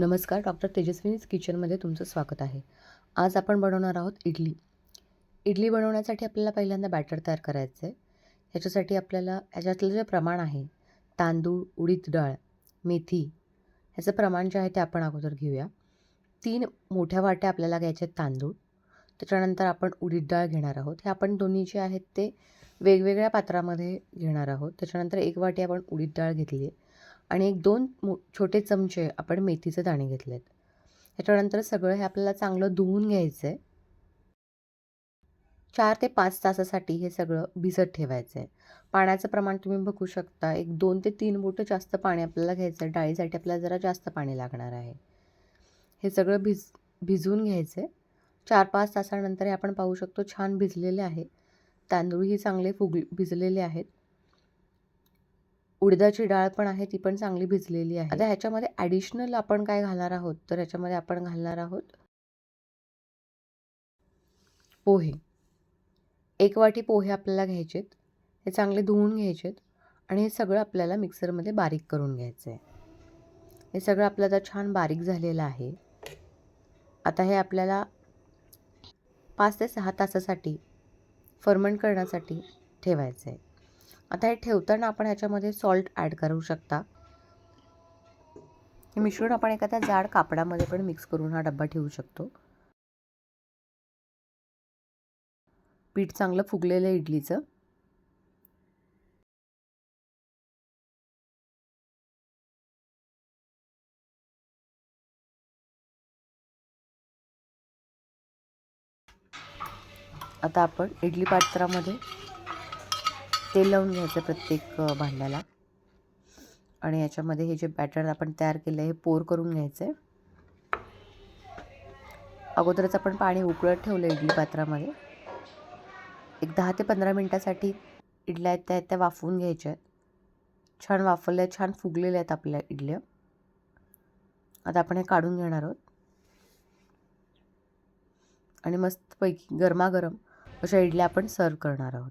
नमस्कार डॉक्टर तेजस्विनीज किचनमध्ये तुमचं स्वागत आहे. आज आपण बनवणार आहोत इडली. इडली बनवण्यासाठी आपल्याला पहिल्यांदा बॅटर तयार करायचं आहे. ह्याच्यासाठी आपल्याला ह्याच्यातलं जे प्रमाण आहे तांदूळ उडीद डाळ मेथी ह्याचं प्रमाण जे आहे ते आपण अगोदर घेऊया. तीन मोठ्या वाट्या आपल्याला घ्यायचे आहेत तांदूळ. त्याच्यानंतर आपण उडीद डाळ घेणार आहोत. हे आपण दोन्ही जे आहेत ते वेगवेगळ्या पात्रामध्ये घेणार आहोत. त्याच्यानंतर एक वाटी आपण उडीद डाळ घेतली आहे. आणि एक दोन मो छोटे चमचे आपण मेथीचे दाणे घेतले आहेत त्याच्यानंतर सगळं हे आपल्याला चांगलं धुवून घ्यायचं आहे चार ते पाच तासासाठी हे सगळं भिजत ठेवायचं आहे पाण्याचं प्रमाण तुम्ही बघू शकता एक दोन ते तीन बोटं जास्त पाणी आपल्याला घ्यायचं आहे डाळीसाठी आपल्याला जरा जास्त पाणी लागणार आहे. हे सगळं भिज भिजवून घ्यायचं आहे चार पाच तासानंतर हे आपण पाहू शकतो छान भिजलेले आहे. तांदूळही चांगले फुग भिजलेले आहेत. उडदाची डाळ पण आहे ती पण चांगली भिजलेली आहे. आता ह्याच्यामध्ये ॲडिशनल आपण काय घालणार आहोत? तर ह्याच्यामध्ये आपण घालणार आहोत पोहे. एक वाटी पोहे आपल्याला घ्यायचेत हे चांगले धुवून घ्यायचेत आणि हे सगळं आपल्याला मिक्सरमध्ये बारीक करून घ्यायचं आहे हे सगळं आपलं आता छान बारीक झालेलं आहे. आता हे आपल्याला पाच ते सहा तासासाठी फर्मंट करण्यासाठी ठेवायचं आहे आता हे ठेवताना आपण ह्याच्यामध्ये सॉल्ट ॲड करू शकता. हे मिश्रण आपण एखाद्या जाड कापडामध्ये पण मिक्स करून हा डब्बा ठेवू शकतो. पीठ चांगलं फुगलेलं आहे इडलीचं. आता आपण इडली पात्रामध्ये तेल लावून घ्यायचं प्रत्येक भांड्याला. आणि याच्यामध्ये हे जे बॅटर आपण तयार केलं आहे हे पोर करून घ्यायचं आहे अगोदरच आपण पाणी उकळत ठेवलं इडली पात्रामध्ये. एक दहा ते पंधरा मिनटासाठी इडल्या आहेत त्या त्या वाफवून घ्यायच्या आहेत छान वाफवल्या छान फुगलेल्या आहेत आपल्या इडल्या. आता आपण हे काढून घेणार आहोत. आणि मस्तपैकी गरमागरम अशा इडल्या आपण सर्व करणार आहोत.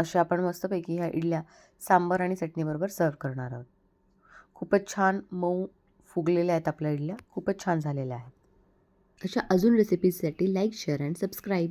अशा आपण मस्तपैकी ह्या इडल्या सांबार आणि चटणीबरोबर सर्व करणार आहोत. खूपच छान मऊ फुगलेल्या आहेत आपल्या इडल्या खूपच छान झालेल्या आहेत. अशा अजून रेसिपीजसाठी लाईक शेअर अँड सबस्क्राईब